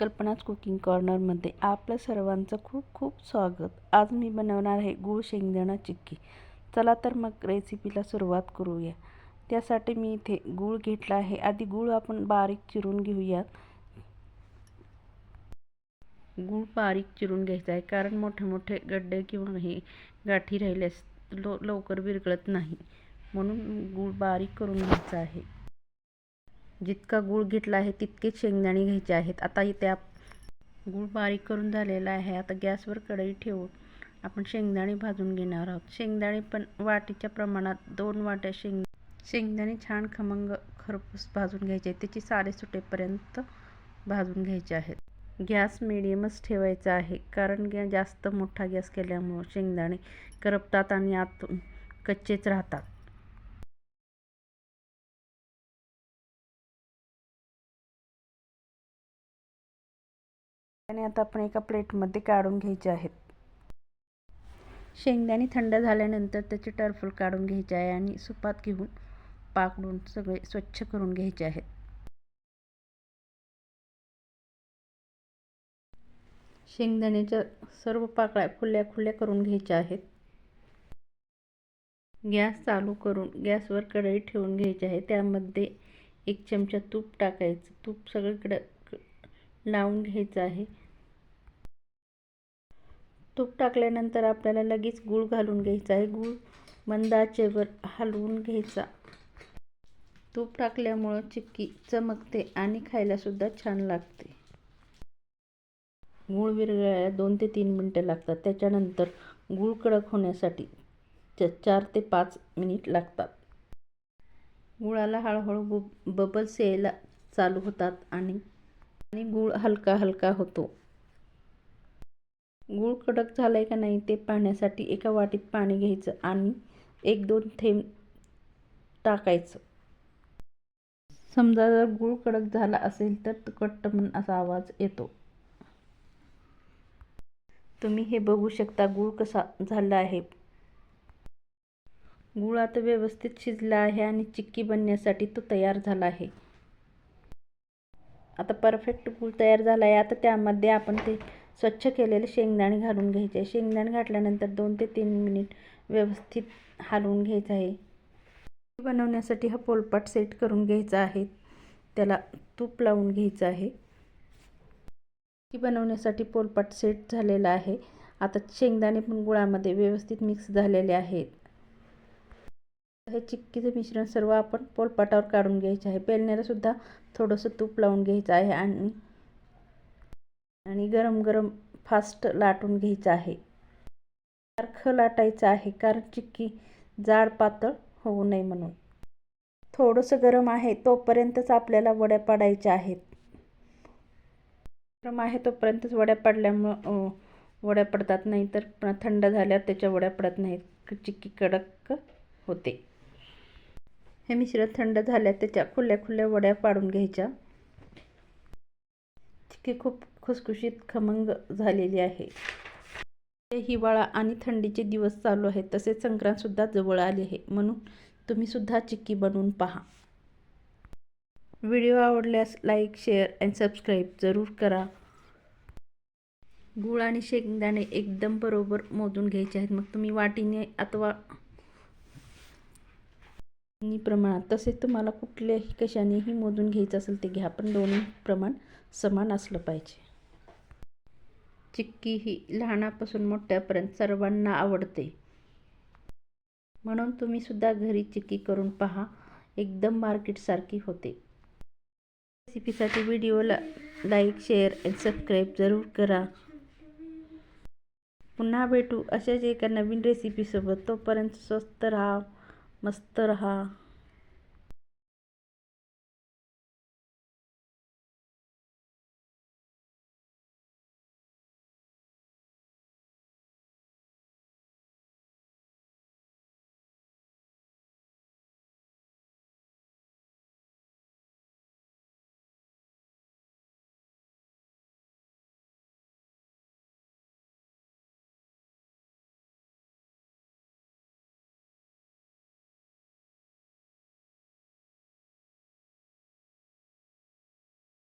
कल्पनाच कुकिंग कॉर्नरमध्ये आपलं सर्वांचं खूप खूप स्वागत. आज मी बनवणार आहे गूळ शेंगदाणा चिक्की. चला तर मग रेसिपीला सुरुवात करूया. त्यासाठी मी इथे गूळ घेतला आहे. आधी गूळ आपण बारीक चिरून घेऊयात. गूळ बारीक चिरून घ्यायचा आहे कारण मोठे मोठे गड्डे किंवा हे गाठी राहिल्यास लो लवकर विरघळत नाही. म्हणून गूळ बारीक करून घ्यायचा आहे. जितका गूळ घेतला आहे तितकेच शेंगदाणे घ्यायचे आहेत. आता इथे गूळ बारीक करून झालेला आहे. आता गॅसवर कढई ठेवून आपण शेंगदाणे भाजून घेणार आहोत. शेंगदाणे पण वाटीच्या प्रमाणात दोन वाट्या शेंग शेंगदाणे छान खमंग खरपूस भाजून घ्यायचे. त्याची सारे सुटेपर्यंत भाजून घ्यायचे आहेत. गॅस मिडियमच ठेवायचा आहे. कारण गॅ जास्त मोठा गॅस केल्यामुळं शेंगदाणे करपतात आणि आतून कच्चेच राहतात. आणि आता आपण एका प्लेटमध्ये काढून घ्यायचे आहेत. शेंगदाणे थंड झाल्यानंतर त्याचे टरफल काढून घ्यायचे आहे आणि सुपात घेऊन पाकडून सगळे स्वच्छ करून घ्यायचे आहेत. शेंगदाण्याच्या सर्व पाकळ्या खुल्या खुल्या करून घ्यायच्या आहेत. गॅस चालू करून गॅसवर कढई ठेवून घ्यायची आहे. त्यामध्ये एक चमचा तूप टाकायचं. तूप सगळीकडं लावून घ्यायचं आहे. तूप टाकल्यानंतर आपल्याला लगेच गूळ घालून घ्यायचा आहे. गूळ मंदाचेवर हलवून घ्यायचा. तूप टाकल्यामुळं चिक्की चमकते आणि खायलासुद्धा छान लागते. गूळ विरघळायला दोन ते तीन मिनटं लागतात. त्याच्यानंतर गूळ कडक होण्यासाठी चार ते पाच मिनिट लागतात. गुळाला हळूहळू बब बबल्स यायला चालू होतात आणि आणि गूळ हलका हलका होतो. गूळ कडक झाला आहे का नाही ते पाहण्यासाठी एका वाटीत पाणी घ्यायचं आणि एक दोन थेंब टाकायचं. समजा जर गूळ कडक झाला असेल तर कट्ट म्हणून असा आवाज येतो. तुम्ही हे बघू शकता गूळ कसा झाला आहे. गूळ आता व्यवस्थित शिजला आहे आणि चिक्की बनण्यासाठी तो तयार झाला आहे. आता परफेक्ट गूळ तयार झाला आहे. आता त्यामध्ये आपण ते स्वच्छ केलेले शेंगदाणे घालून घ्यायचे. शेंगदाणे घातल्यानंतर दोन ते तीन मिनिट व्यवस्थित हलवून घ्यायचं आहे. बनवण्यासाठी हा पोलपाट सेट करून घ्यायचा आहे. त्याला तूप लावून घ्यायचं आहे. ती बनवण्यासाठी पोलपाट सेट झालेला आहे. आता शेंगदाणे पण गुळामध्ये व्यवस्थित मिक्स झालेले आहेत. हे चिक्कीचं मिश्रण सर्व आपण पोलपाटावर काढून घ्यायचे आहे. पेलण्यालासुद्धा थोडंसं तूप लावून घ्यायचं आहे आणि आणि गरम गरम फास्ट लाटून घ्यायचं आहे. सारखं लाटायचं आहे कारण चिक्की जाड पातळ होऊ नये म्हणून. थोडंसं गरम आहे तोपर्यंतच आपल्याला वड्या पाडायच्या आहेत. गरम आहे तोपर्यंतच वड्या पाडल्यामुळं वड्या पडतात. नाही तर थंड झाल्यावर त्याच्या वड्या पडत नाहीत. चिक्की कडक होते. हे मिश्रण थंड झाल्या त्याच्या खुल्या खुल्या वड्या पाडून घ्यायच्या. चिक्की खूप खुसखुशीत खमंग झालेली आहे. हिवाळा आणि थंडीचे दिवस चालू आहेत तसेच संक्रांतसुद्धा जवळ आली आहे म्हणून तुम्हीसुद्धा चिक्की बनवून पहा. व्हिडिओ आवडल्यास लाईक शेअर अँड सबस्क्राईब जरूर करा. गूळ आणि शेंगदाणे एकदम बरोबर मोजून घ्यायचे आहेत. मग तुम्ही वाटीने अथवा प्रमाणात तसेच तुम्हाला कुठल्याही कशानेही मोजून घ्यायचं असेल ते घ्या पण दोन्ही प्रमाण समान असलं पाहिजे. चिक्की ही लहानापासून मोठ्यापर्यंत सर्वांना आवडते. म्हणून तुम्ही सुद्धा घरी चिक्की करून पहा. एकदम मार्केटसारखी होते. रेसिपीसाठी व्हिडिओला लाईक शेअर अँड सबस्क्राईब जरूर करा. पुन्हा भेटू अशाच एका नवीन रेसिपीसोबत तोपर्यंत स्वस्त राहा मस्त रहा.